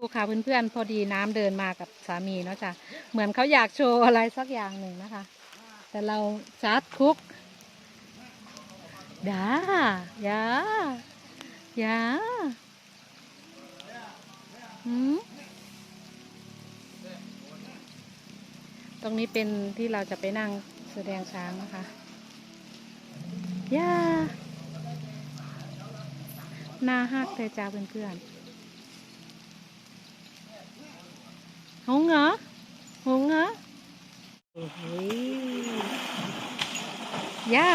ดูค่ะเพื่อนๆพอดีน้ำเดินมากับสามีเนาะจ้ะเหมือนเขาอยากโชว์อะไรสักอย่างหนึ่งนะคะ แต่เราซัดคุกดายายาหืมตรงนี้เป็นที่เราจะไปนั่งแสดงช้างนะคะยาหน้าฮักเลยจ้าเพื่อนๆ หงเหรอหงเหรอโอ้โหยา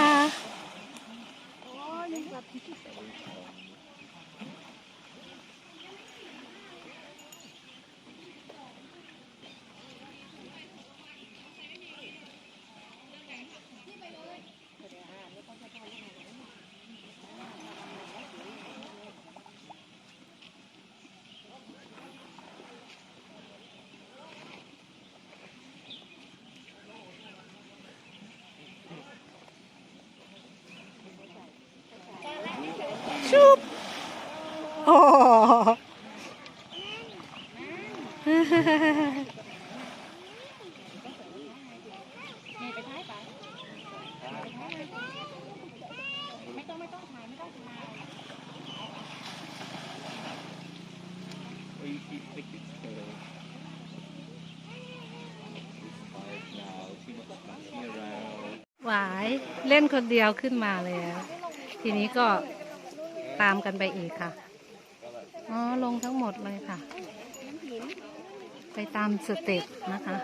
ชุบโอ้หวายเล่นคนเดียวขึ้นมาแล้ว ทีนี้ก็ ตามกันไปอีกค่ะ อ๋อ ลงทั้งหมดเลยค่ะ ไปตามสเต็ปนะคะ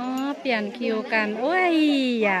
อ๋อ เปลี่ยนคิวกัน โอ้ย อย่า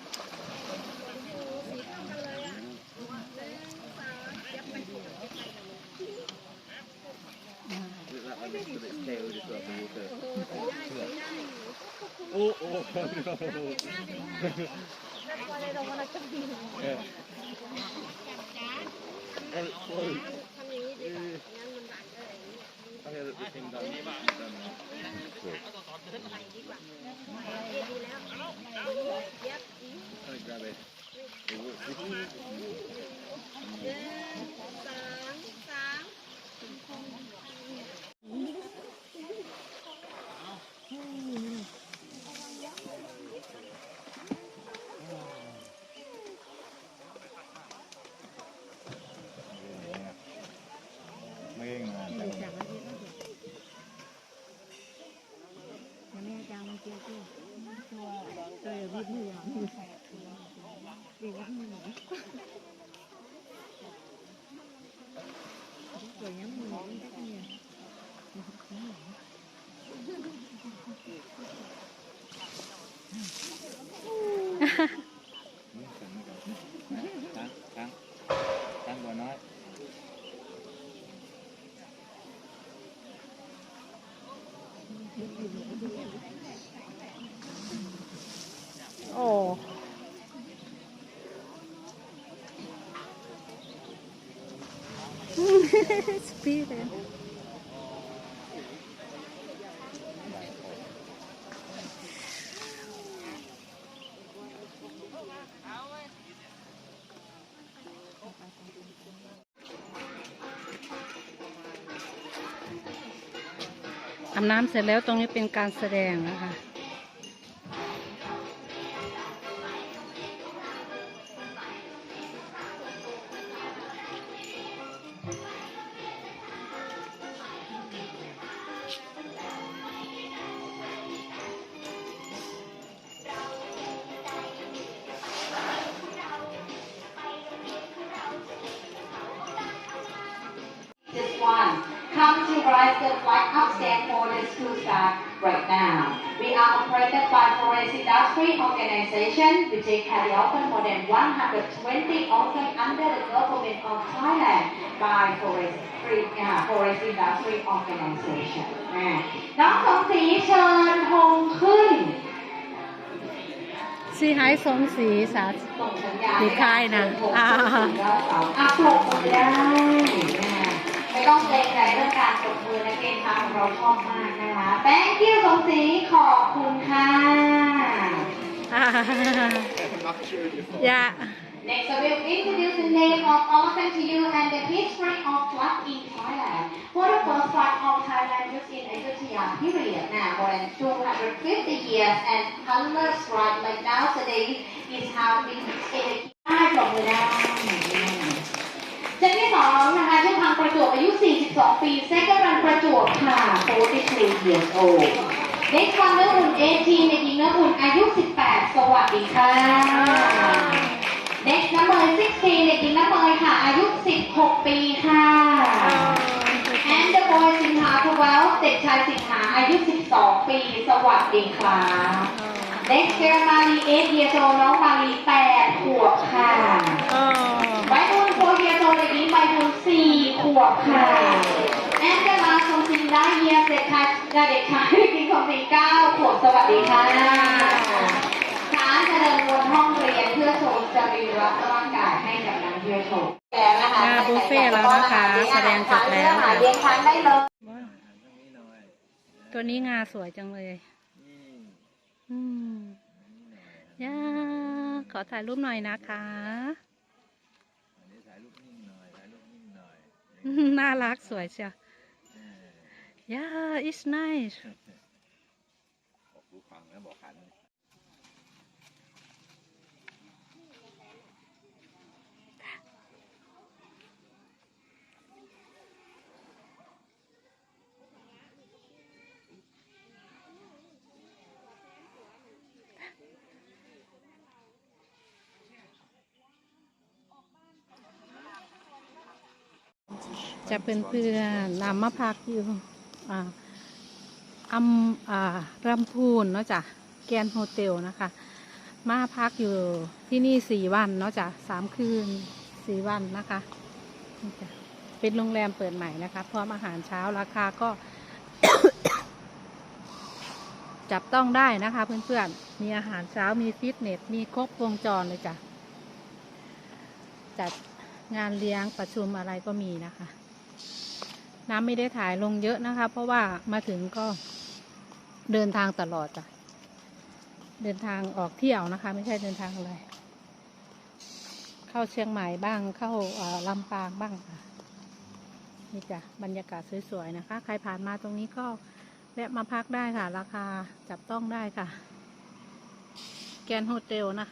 อ้โอ้ไม่ rồi Ha ha. สปีดเลยอาน้ำเสร็จแล้วตรงนี้เป็นการแสดงนะคะ authorize the flight upstairs for the school staff right now. We are operated by Forest Industry Organization, which is carry open more than 120 organs under the government of Thailand by Forest Free- uh, Forest Industry Organization. อ่าน้องสมศรีเชิญธงขึ้น สีหายสมศรีสา ส่งสัญญาณ มีค่ายนะ อ่า อ่า อ่ะปรบมือได้นะ ไม่ต้องเกรงใจเรื่องการปรบมือนะเกรงทางเราชอบมากนะคะ thank you สมศรีขอบคุณค่ะอ่าอย่า Next, I will introduce the name of elephant to you and the history of flight in Thailand. For the first flight of Thailand was in Ayutthaya period, now more than 250 years, and hundreds flight like nowadays is how been in 12 ปีแซกรันประจวบค่ะ 43 years old Next one น้องอุ่น18เด็กหญิงเนื้อุ่นอายุ 18 สวัสดีค่ะ Next number 16เด็กหญิงน้ำเมยค่ะ อายุ 16 ปีค่ะ And the boy สิงหาพวาวเด็กชายสิงหาอายุ 12 ปี สวัสดีค่ะ Next girl มาลี8 years old น้องมาลี8ขวบค่ะ ขวบค่ะแอนเดมาสมศรีได้เยียเด็กชายเด็กชายเด็กหญิงสมศรีเก้าขวบสวัสดีค่ะช้างจะเดินวนห้องเรียนเพื่อชว์สรีระร่างกายให้กับนักเที่ยวชมแล้วนะคะบุฟเฟ่ต์แล้วนะคะแสดงจบแล้วอาหารเลี้ยงช้างได้เลยตัวนี้งาสวยจังเลยอืมย่าขอถ่ายรูปหน่อยนะคะ น่ารักสวยเชียว yeah it's nice บอกรู้ฟังแล้วบอกขัน จะเป็นเพื่อนๆนำมาพักอยู่อ่าอำอ่ารำพูนเนาะจ้ะแกนโฮเทลนะคะ มาพักอยู่ที่นี่สี่วันเนาะจ้ะสามคืนสี่วันนะคะนี่จ้ะเป็นโรงแรมเปิดใหม่นะคะ พร้อมอาหารเช้าราคาก็ จับต้องได้นะคะ เพื่อนๆ มีอาหารเช้ามีฟิตเนส มีครบวงจรเลยจ้ะจัดงานเลี้ยงประชุมอะไรก็มีนะคะ น้ำไม่ได้ถ่ายลงเยอะนะคะ เพราะว่ามาถึงก็เดินทางตลอดจ้ะเดินทางออกเที่ยวนะคะ ไม่ใช่เดินทางอะไร เข้าเชียงใหม่บ้างเข้าลำปางบ้างค่ะนี่จ้ะบรรยากาศสวยๆนะคะ ใครผ่านมาตรงนี้ก็แวะมาพักได้ค่ะ ราคาจับต้องได้ค่ะ แกนโฮเทลนะค